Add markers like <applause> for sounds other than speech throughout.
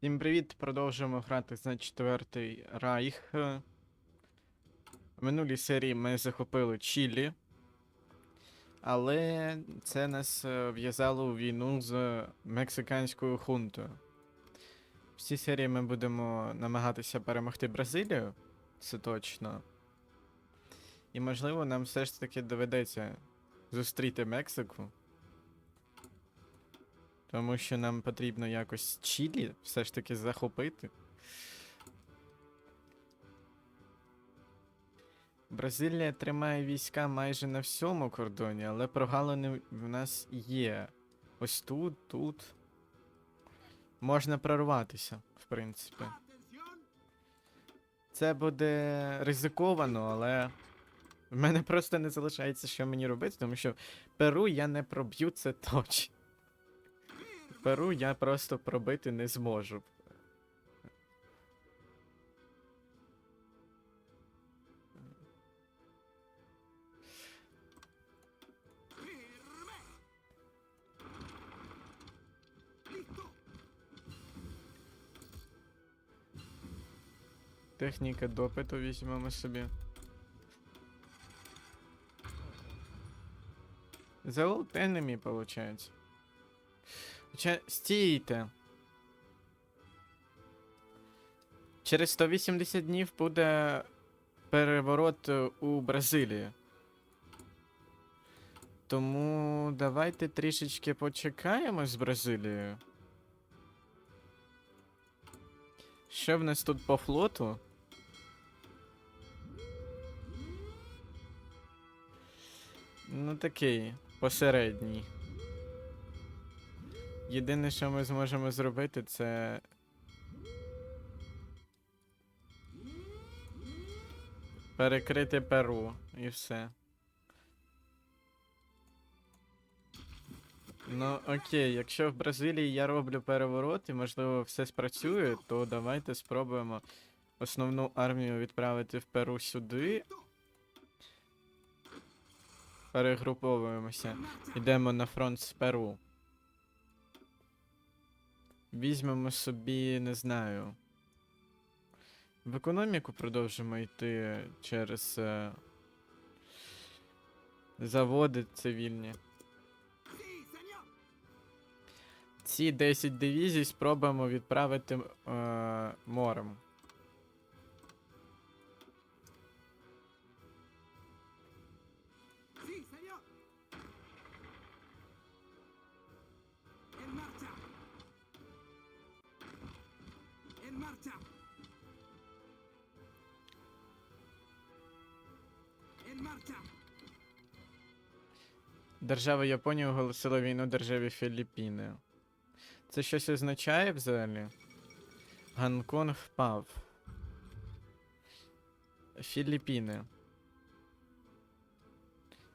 Всім привіт! Продовжуємо грати за четвертий Райх. В минулій серії ми захопили Чилі, але це нас е, в'язало у війну з мексиканською хунтою. В цій серії ми будемо намагатися перемогти Бразилію, це точно. І можливо нам все ж таки доведеться зустріти Мексику. Тому що нам потрібно якось Чилі все ж таки захопити. Бразилія тримає війська майже на всьому кордоні, але прогалини в нас є. Ось тут, тут. Можна прорватися, в принципі. Це буде ризиковано, але в мене просто не залишається, що мені робити, тому що Перу я не проб'ю це точно. Перу я просто пробити не зможу. Техніка допиту візьмемо собі. The old enemy, получается. Хоча стійте. Через 180 днів буде переворот е, у Бразилії. Тому давайте трішечки почекаємо з Бразилією. Що в нас тут по флоту? Ну такий, посередній. Єдине, що ми зможемо зробити, це. Перекрити перу і все. Ну, окей, якщо в Бразилії я роблю переворот і можливо все спрацює, то давайте спробуємо основну армію відправити в Перу сюди. Перегруповуємося. Йдемо на фронт з Перу. Візьмемо собі, не знаю. В економіку продовжимо йти через е, заводи цивільні. Ці 10 дивізій спробуємо відправити е, морем. Держава Японія оголосила війну державі Філіппіни. Це щось означає взагалі? Гонконг впав. Філіппіни.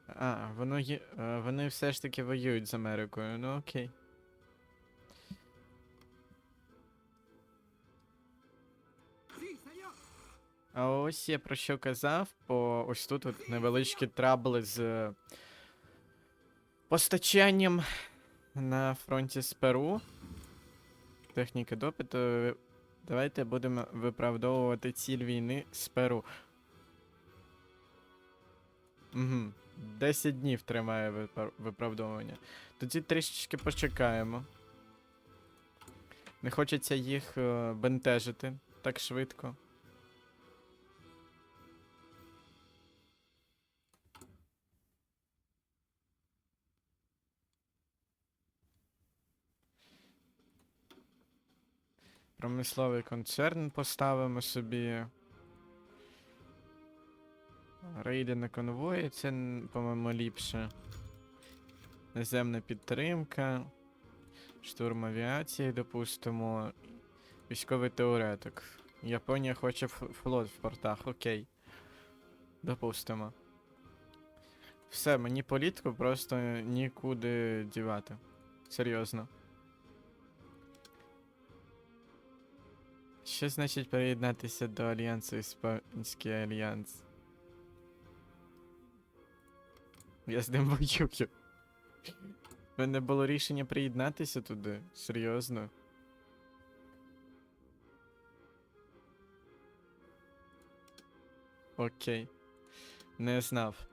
А, воно є. е, Вони все ж таки воюють з Америкою. Ну окей. А ось я про що казав, бо ось тут от невеличкі трабли з е, постачанням на фронті з Перу. Техніка допиту. Давайте будемо виправдовувати ціль війни з Перу. Угу. 10 днів тримає виправдовування. Тоді трішечки почекаємо. Не хочеться їх е, бентежити так швидко. Промисловий концерн поставимо собі. Рейди на конвої, це, по-моєму, ліпше. Наземна підтримка. Штурм авіації, допустимо. Військовий теоретик. Японія хоче флот в портах, окей. Допустимо. Все, мені політику просто нікуди дівати. Серйозно. Що значить приєднатися до Альянсу Іспанський Альянс? Я з ним воюю. У мене було рішення приєднатися туди. Серйозно. Окей. Не знав.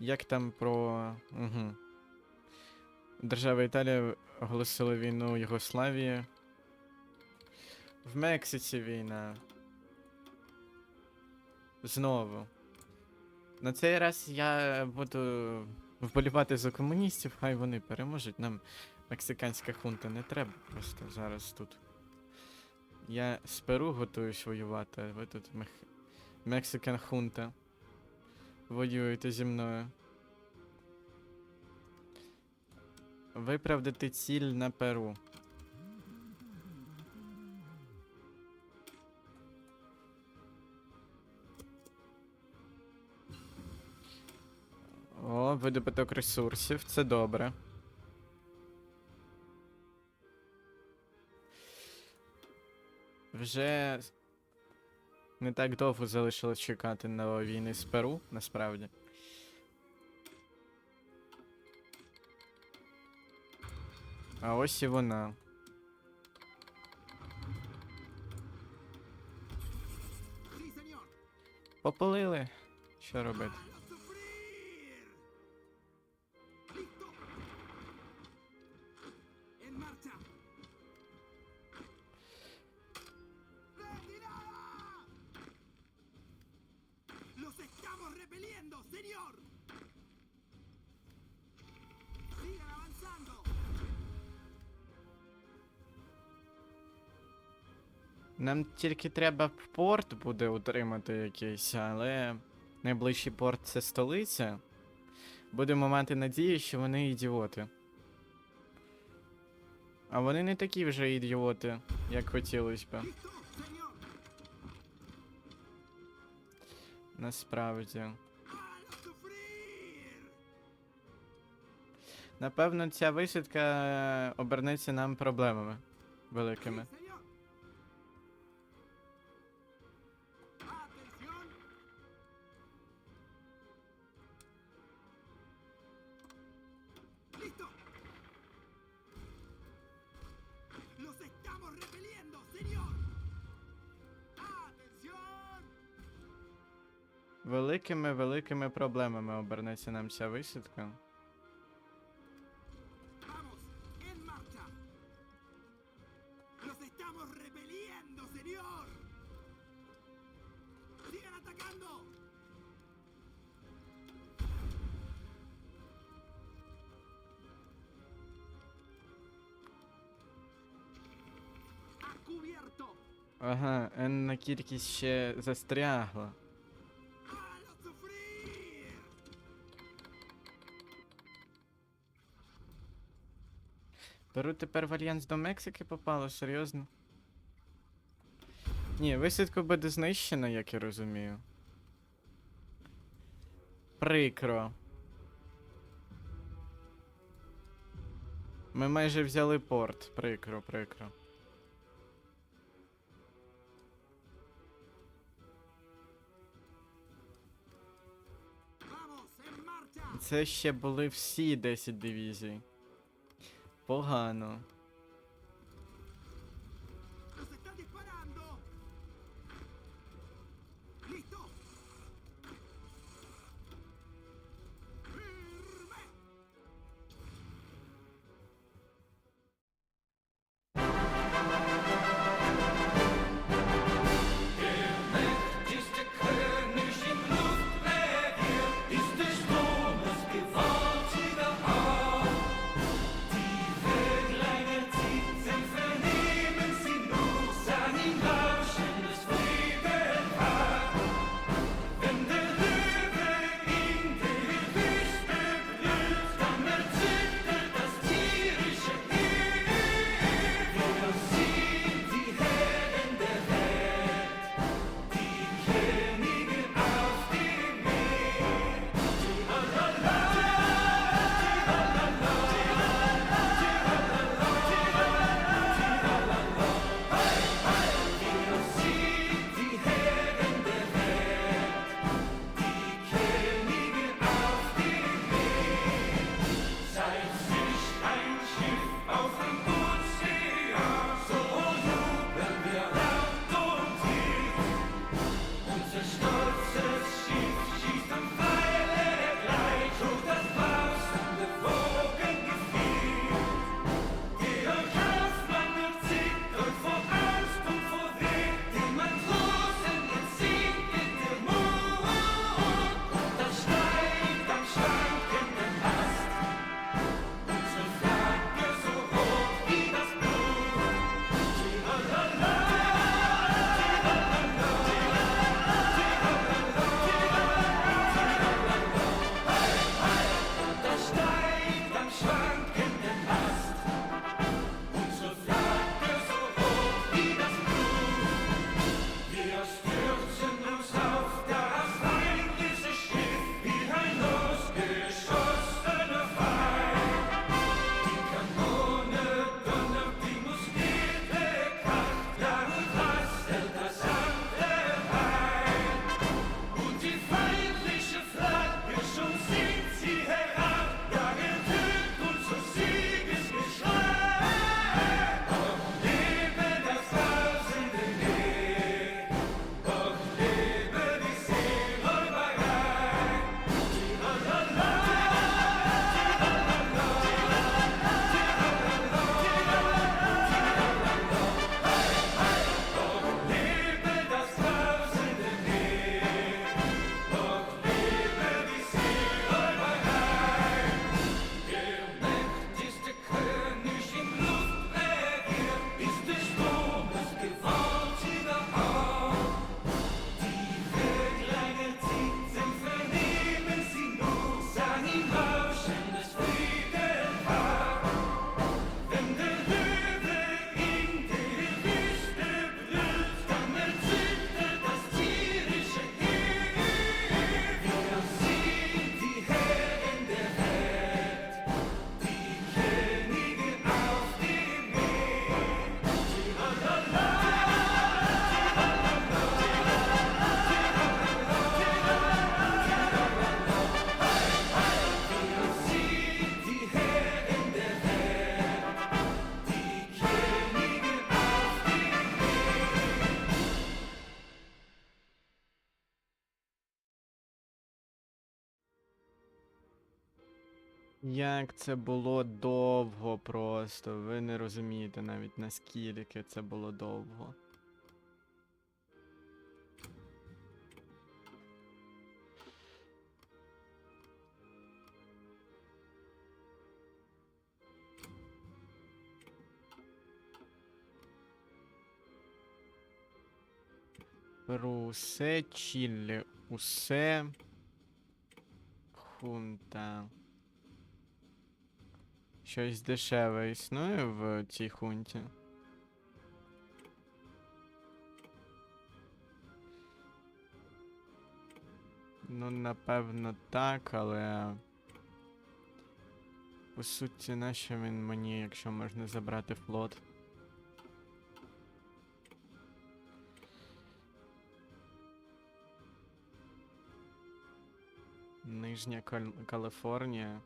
Як там про. Угу. Держава Італія оголосила війну Югославії. В Мексиці війна. Знову. На цей раз я буду вболівати за комуністів, хай вони переможуть. Нам мексиканська хунта не треба просто зараз тут. Я з Перу готуюсь воювати, а ви тут мех... Мексикан хунта. Воюєте зі мною. Виправдати ціль на Перу. О, видобуток ресурсів, це добре. Вже не так довго залишилось чекати на війни з Перу, насправді. А ось і вона. Попалили. Що робити? Нам тільки треба порт буде утримати якийсь, але найближчий порт це столиця. Будемо мати надію, що вони ідіоти. А вони не такі вже ідіоти, як хотілося б. Насправді. Напевно, ця висадка е, обернеться нам проблемами великими. Великими великими проблемами обернеться нам ця cubierto. Ага, енна кількість ще застрягла. Перу тепер в альянс до Мексики попало, серйозно? Ні, висадка буде знищена, як я розумію. Прикро. Ми майже взяли порт. Прикро, прикро. Це ще були всі 10 дивізій. Погано. Як це було довго просто. Ви не розумієте навіть наскільки це було довго. Перу усе, Чіллі усе. Хунта. Щось дешеве існує в цій хунті. Ну, напевно, так, але. По суті, нащо він мені, якщо можна забрати флот? Нижня Кал- Каліфорнія.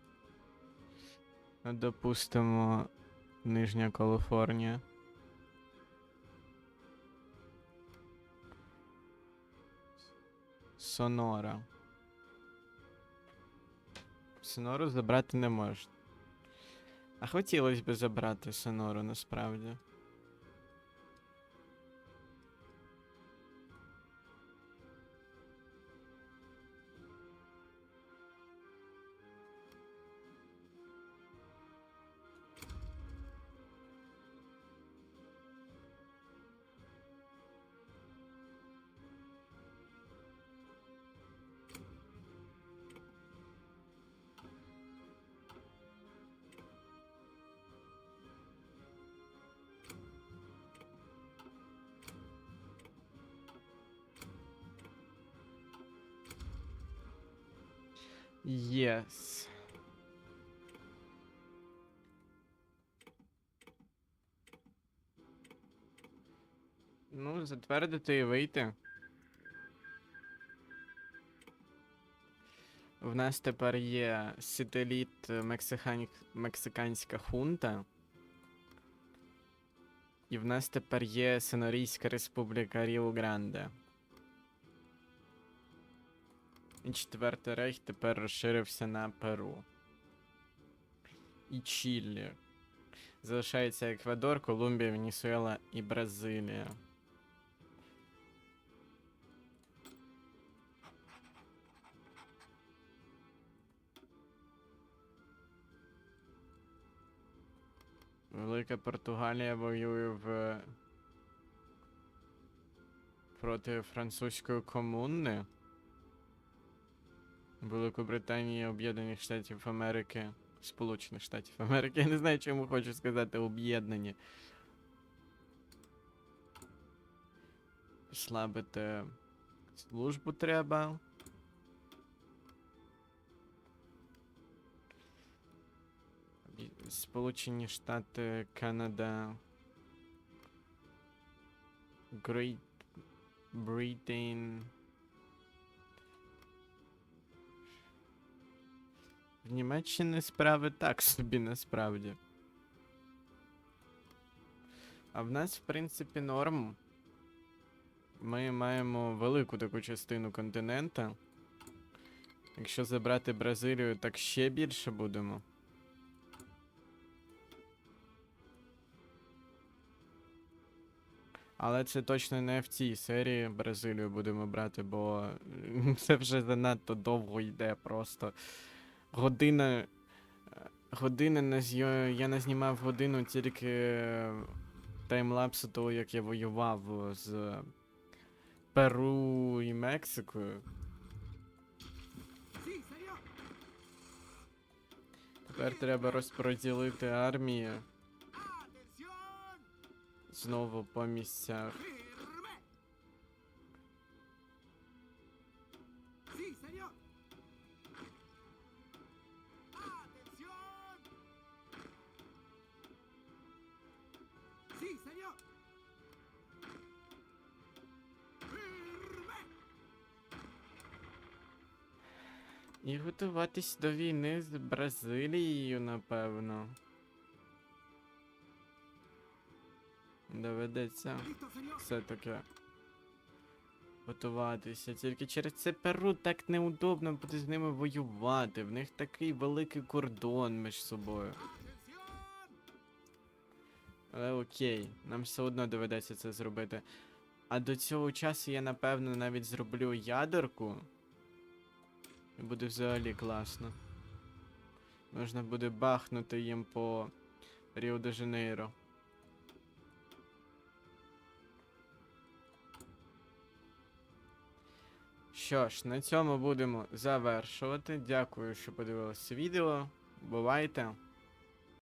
Допустимо, Нижня Каліфорнія. Сонора. Сонору забрати не можна. А хотілося б забрати Сонору насправді. Yes. Ну, затвердити і вийти. В нас тепер є сателіт е, Мексиканська хунта. І в нас тепер є Синорійська республіка Ріо Гранде. І четвертий рейх тепер розширився на Перу. І Чилі. Залишається Еквадор, Колумбія, Венесуела і Бразилія. Велика Португалія воює в проти французької комуни. Великобританії, Об'єднаних Штатів Америки, Сполучених Штатів Америки. Я не знаю, чому хочу сказати об'єднані. Слабити службу треба. Сполучені Штати, Канада. Great Britain. В Німеччині справи так собі насправді. А в нас, в принципі, норм. Ми маємо велику таку частину континента. Якщо забрати Бразилію, так ще більше будемо. Але це точно не в цій серії Бразилію будемо брати, бо <laughs> це вже занадто довго йде просто. Година. е, Година на зйо... Я назнімав годину тільки е, таймлапсу того, як я воював з Перу і Мексикою. Тепер треба розподілити Attenzione! знову по місцях. І готуватись до війни з Бразилією, напевно. Доведеться все таки готуватися. Тільки через це Перу так неудобно буде з ними воювати. В них такий великий кордон між собою. Але окей, нам все одно доведеться це зробити. А до цього часу я напевно навіть зроблю ядерку. Буде взагалі класно. Можна буде бахнути їм по Ріо де Жанейро. Що ж, на цьому будемо завершувати. Дякую, що подивилися відео. Бувайте!